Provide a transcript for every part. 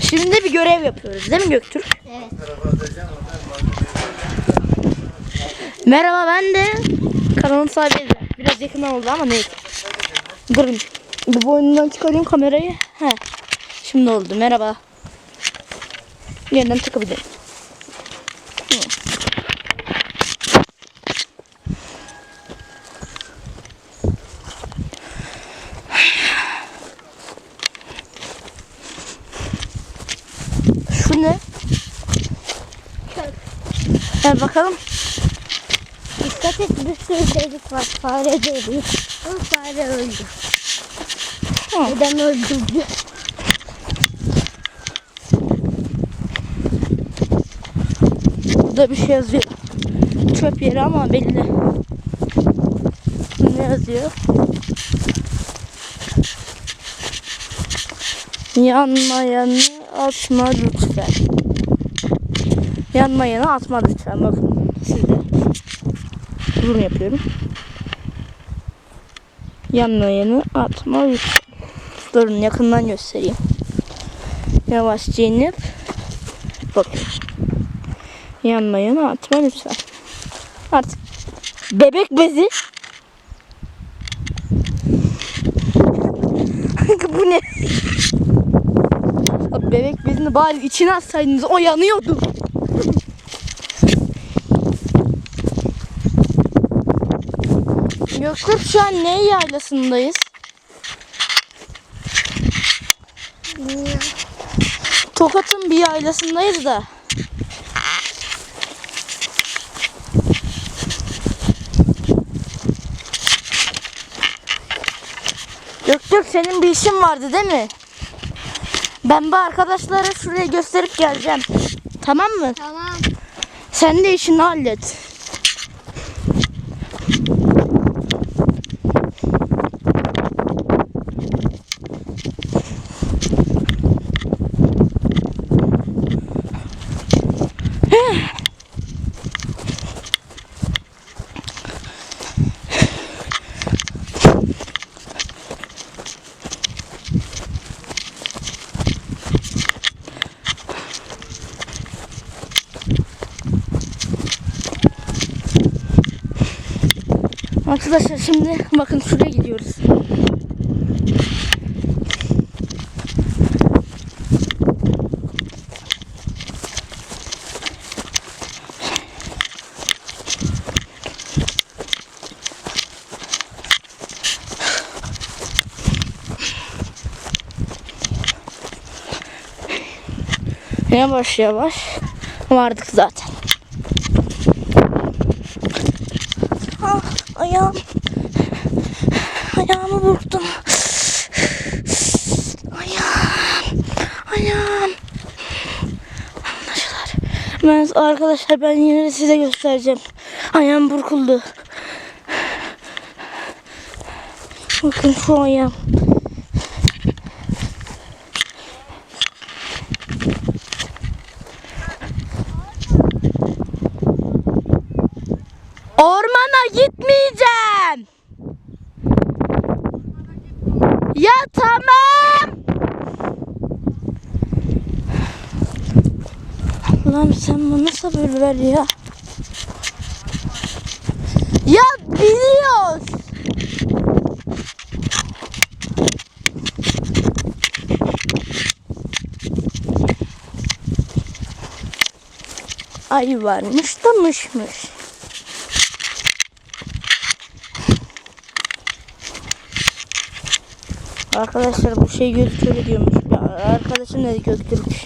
Şimdi bir görev yapıyoruz değil mi Göktürk? Evet. Merhaba ben de kanalın sahibi. Biraz yakından oldu ama neyse. Durun. Bu boynundan çıkarayım kamerayı. He. Şimdi oldu. Merhaba. Yeniden çıkabilirim. Hı. Şu ne? Gel bakalım. Dikkat et bir sürü delik var. Fare de ölüyor. Ama fare öldü. Hı. Neden öldürdü? Burada bir şey yazıyor. Çöp yeri ama belli. Ne yazıyor? Yanmayanı atma lütfen. Yanmayanı atma lütfen. Bakın size. Zoom yapıyorum. Yanmayanı atma lütfen. Durun yakından göstereyim. Yavaşça inip bakın. Yanmayanı atma lütfen. Artık bebek bezi. Bu ne? Bebek bezini bari içine atsaydınız o yanıyordu. Gökçe şu an ne yaylasındayız? Tokat'ın bir yaylasındayız da. Göktürk senin bir işin vardı değil mi? Ben bu arkadaşlara şuraya gösterip geleceğim. Tamam mı? Tamam. Sen de işini hallet. Arkadaşlar şimdi bakın şuraya gidiyoruz. Yavaş yavaş vardık zaten. Ah, ayağım. Ayağımı vurdum. Ayağım. Ayağım. Arkadaşlar. Ben, arkadaşlar ben yine de size göstereceğim. Ayağım burkuldu. Bakın şu ayağım. Ormana gitmeyeceğim. Ya tamam. Allah'ım sen bana sabır ver ya. Ya biliyoruz. Ay varmış da mışmış. Arkadaşlar bu şey Göktürk diyormuş. Arkadaşım dedi Göktürkmüş.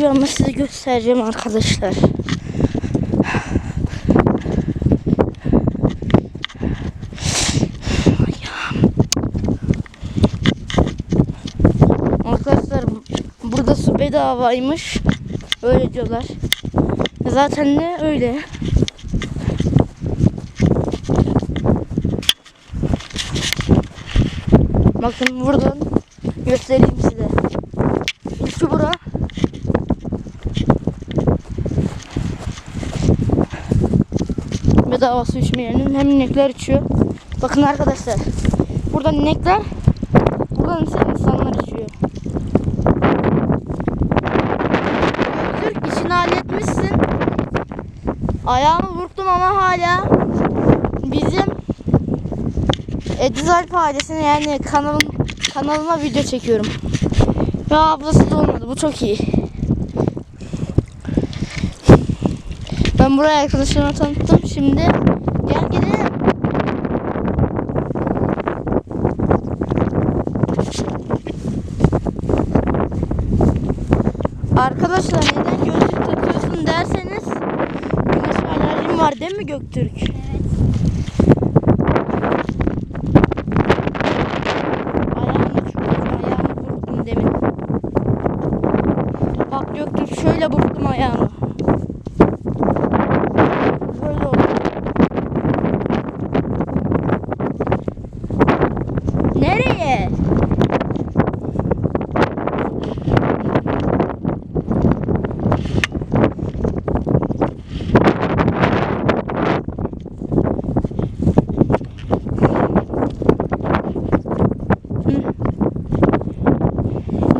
Acıyor ama size göstereceğim arkadaşlar. Arkadaşlar burada su bedavaymış. Öyle diyorlar. Zaten ne öyle. Bakın buradan göstereyim Bedava su içmeyenin hem inekler içiyor. Bakın arkadaşlar. Buradan inekler, buradan ise insanlar içiyor. Göktürk işini halletmişsin. Ayağımı burktum ama hala bizim Ediz Alp ailesine yani kanalım, kanalıma video çekiyorum. Ve ablası da olmadı. Bu çok iyi. Ben buraya arkadaşlarıma tanıttım. Şimdi gel gidelim. Arkadaşlar neden gözlük takıyorsun derseniz güneş alerjim var değil mi Göktürk? Ayağımı çok ayağımı burktum demin. Bak Göktürk şöyle burktum ayağımı. Böyle oldu. Nereye?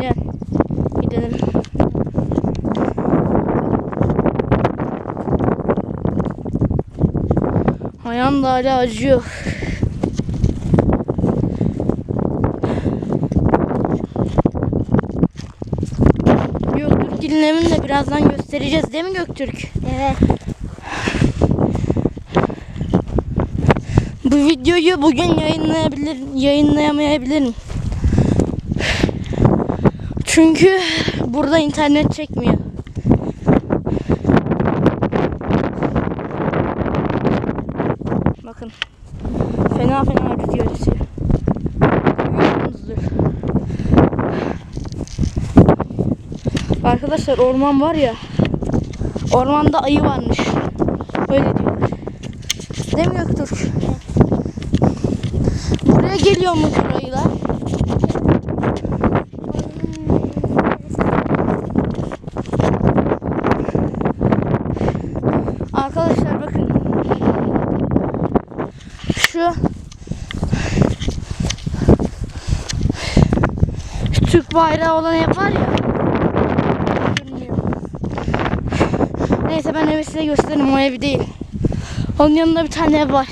Gel. Gidelim. Ayağım da hala acıyor. Göktürk dinlemini de birazdan göstereceğiz değil mi Göktürk? Evet. Bu videoyu bugün yayınlayabilir, yayınlayamayabilirim. Çünkü burada internet çekmiyor. Arkadaşlar orman var ya. Ormanda ayı varmış. Öyle diyorlar. Değil mi Göktürk? Buraya geliyor mu ayılar? Arkadaşlar bakın. Şu Türk bayrağı olan ev var ya. Neyse ben evi size gösteririm o ev değil. Onun yanında bir tane ev var.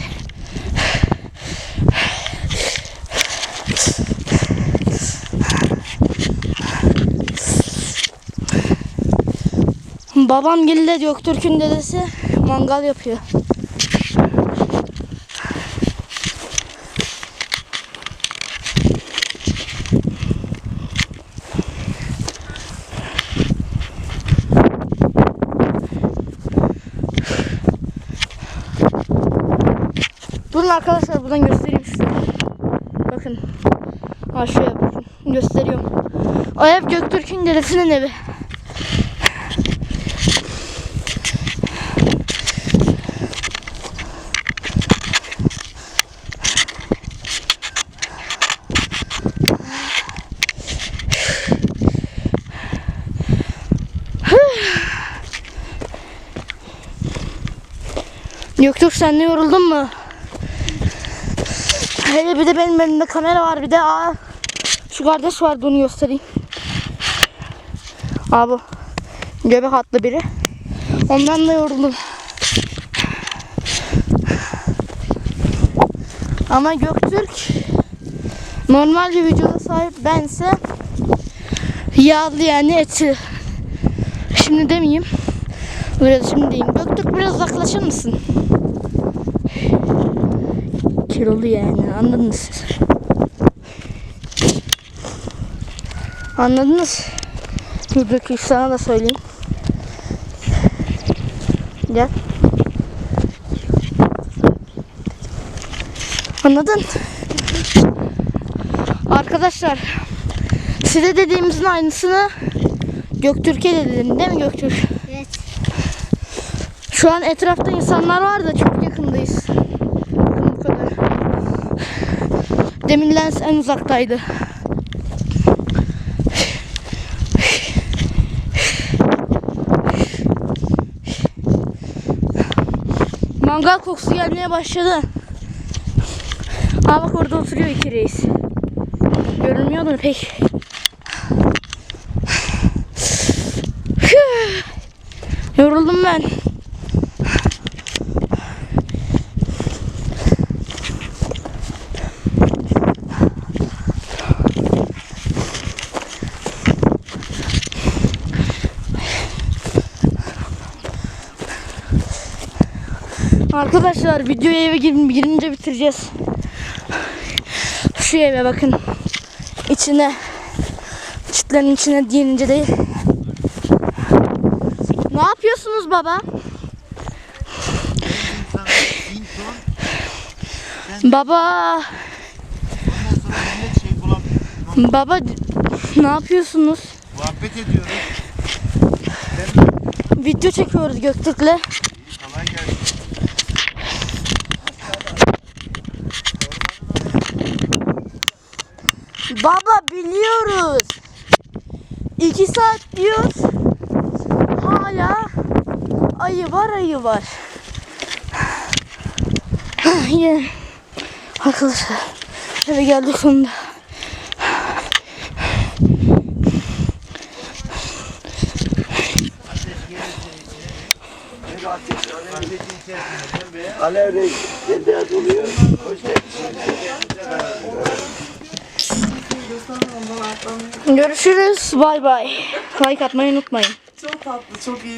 Babam geldi Göktürk'ün dedesi mangal yapıyor. Durun arkadaşlar buradan göstereyim size. Bakın. Ha şuraya bakın. Gösteriyorum. O ev Göktürk'ün dedesinin evi. Göktürk sen de yoruldun mu? Hele bir de benim elimde kamera var bir de aa, şu kardeş vardı onu göstereyim. Aa bu. Göbek atlı biri. Ondan da yoruldum. Ama Göktürk normal bir vücuda sahip bense yağlı yani eti. Şimdi demeyeyim. Biraz şimdi diyeyim. Göktürk biraz uzaklaşır mısın? Kilolu yani anladınız siz. Anladınız? Dur sana da söyleyeyim. Gel. Anladın? Arkadaşlar size dediğimizin aynısını Göktürk'e de dedim değil mi Göktürk? Evet. Şu an etrafta insanlar var da çok yakındayız. Bakın bu kadar. Demin lens en uzaktaydı. Mangal kokusu gelmeye başladı. Aa bak orada oturuyor iki reis. Görünmüyordu pek. Yoruldum ben. Arkadaşlar videoyu eve gir- girince bitireceğiz. Şu eve bakın. İçine çitlerin içine girince değil. Ne yapıyorsunuz baba? Baba, baba ne yapıyorsunuz? Muhabbet ediyoruz. Video çekiyoruz Göktürk'le. Kolay gelsin. Baba biliyoruz. İki saat diyoruz. Hala ayı var ayı var. Yine arkadaşlar eve geldik sonunda. Alev Reis. Bembeyaz oluyor. Görüşürüz. Bay bay. Like atmayı unutmayın. Çok tatlı, çok iyi.